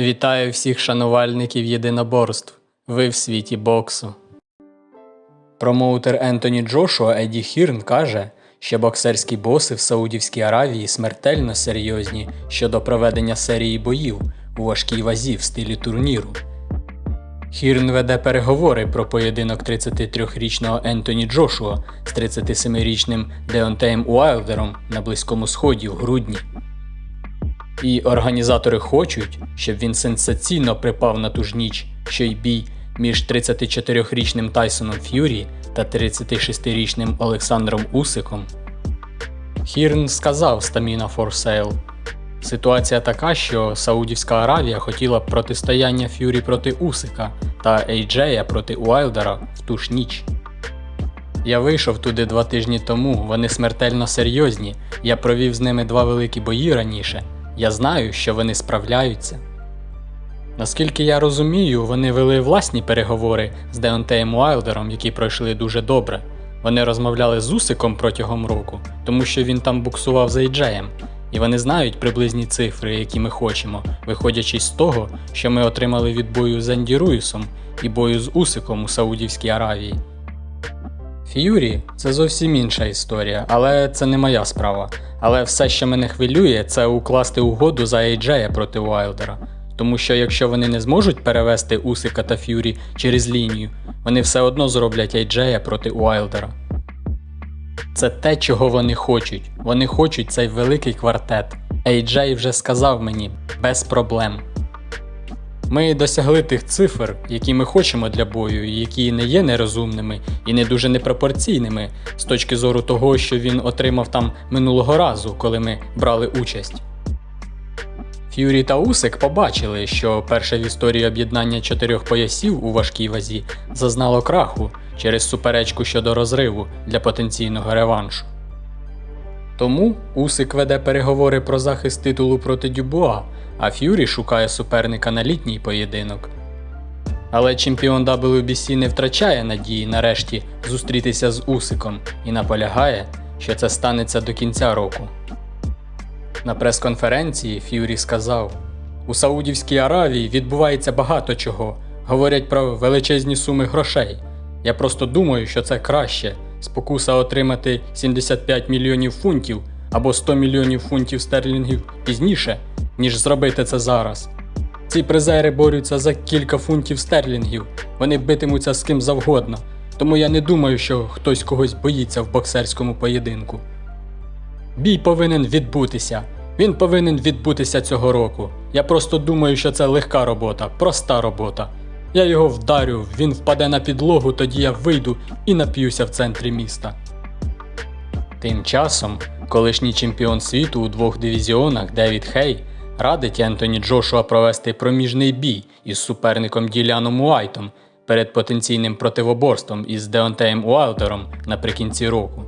Вітаю всіх шанувальників єдиноборств. Ви в світі боксу. Промоутер Ентоні Джошуа Еді Хірн каже, що боксерські боси в Саудівській Аравії смертельно серйозні щодо проведення серії боїв у важкій вазі в стилі турніру. Хірн веде переговори про поєдинок 33-річного Ентоні Джошуа з 37-річним Деонтеєм Уайлдером на Близькому Сході в грудні. І організатори хочуть, щоб він сенсаційно припав на ту ж ніч, що й бій між 34-річним Тайсоном Ф'юрі та 36-річним Олександром Усиком. Хірн сказав Стаміна Sale. Ситуація така, що Саудівська Аравія хотіла протистояння Ф'юрі проти Усика та Ейджея проти Уайлдера в ту ж ніч. Я вийшов туди два тижні тому, вони смертельно серйозні. Я провів з ними два великі бої раніше. Я знаю, що вони справляються. Наскільки я розумію, вони вели власні переговори з Деонтеєм Уайлдером, які пройшли дуже добре. Вони розмовляли з Усиком протягом року, тому що він там буксував за Іджеєм, і вони знають приблизні цифри, які ми хочемо, виходячи з того, що ми отримали від бою з Енді Руїсом і бою з Усиком у Саудівській Аравії. Ф'юрі це зовсім інша історія, але це не моя справа. Але все, що мене хвилює, це укласти угоду за Ейджея проти Уайлдера. Тому що якщо вони не зможуть перевести Усика та Ф'юрі через лінію, вони все одно зроблять Ейджея проти Уайлдера. Це те, чого вони хочуть. Вони хочуть цей великий квартет. Ейджей вже сказав мені без проблем. Ми досягли тих цифр, які ми хочемо для бою, і які не є нерозумними і не дуже непропорційними з точки зору того, що він отримав там минулого разу, коли ми брали участь. Ф'юрі та Усик побачили, що перше в історії об'єднання чотирьох поясів у важкій вазі зазнало краху через суперечку щодо розриву для потенційного реваншу. Тому Усик веде переговори про захист титулу проти Дюбуа, а Ф'юрі шукає суперника на літній поєдинок. Але чемпіон WBC не втрачає надії нарешті зустрітися з Усиком і наполягає, що це станеться до кінця року. На прес-конференції Ф'юрі сказав: У Саудівській Аравії відбувається багато чого. Говорять про величезні суми грошей. Я просто думаю, що це краще спокуса отримати 75 мільйонів фунтів або 100 мільйонів фунтів стерлінгів пізніше, ніж зробити це зараз. Ці призери борються за кілька фунтів стерлінгів, вони битимуться з ким завгодно, тому я не думаю, що хтось когось боїться в боксерському поєдинку. Бій повинен відбутися. Він повинен відбутися цього року. Я просто думаю, що це легка робота, проста робота. Я його вдарю, він впаде на підлогу, тоді я вийду і нап'юся в центрі міста. Тим часом, колишній чемпіон світу у двох дивізіонах Девід Хей радить Ентоні Джошуа провести проміжний бій із суперником Діляном Уайтом перед потенційним противоборством із Деонтеєм Уайлдером наприкінці року.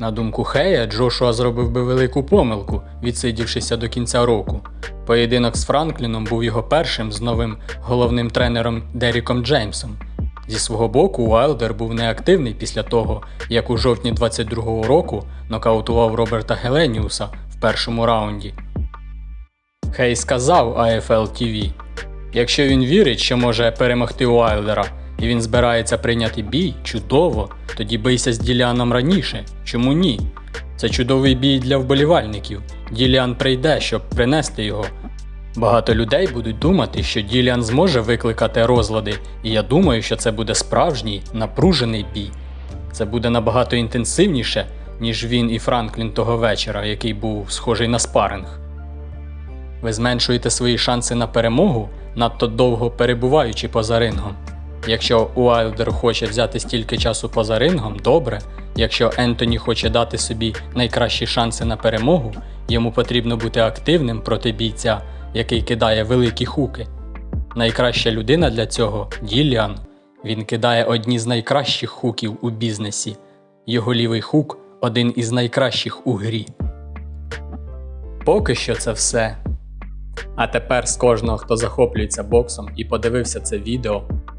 На думку Хея, Джошуа зробив би велику помилку, відсидівшися до кінця року. Поєдинок з Франкліном був його першим з новим головним тренером Деріком Джеймсом. Зі свого боку, Уайлдер був неактивний після того, як у жовтні 22-го року нокаутував Роберта Геленіуса в першому раунді. Хей сказав AFL TV, якщо він вірить, що може перемогти Уайлдера, і він збирається прийняти бій, чудово, тоді бийся з Діліаном раніше. Чому ні? Це чудовий бій для вболівальників. Діліан прийде, щоб принести його. Багато людей будуть думати, що Діліан зможе викликати розлади, і я думаю, що це буде справжній напружений бій. Це буде набагато інтенсивніше, ніж він і Франклін того вечора, який був схожий на спаринг. Ви зменшуєте свої шанси на перемогу, надто довго перебуваючи поза рингом. Якщо Уайлдер хоче взяти стільки часу поза рингом, добре. Якщо Ентоні хоче дати собі найкращі шанси на перемогу, йому потрібно бути активним проти бійця, який кидає великі хуки. Найкраща людина для цього Діліан. Він кидає одні з найкращих хуків у бізнесі. Його лівий хук один із найкращих у грі. Поки що це все. А тепер з кожного, хто захоплюється боксом і подивився це відео,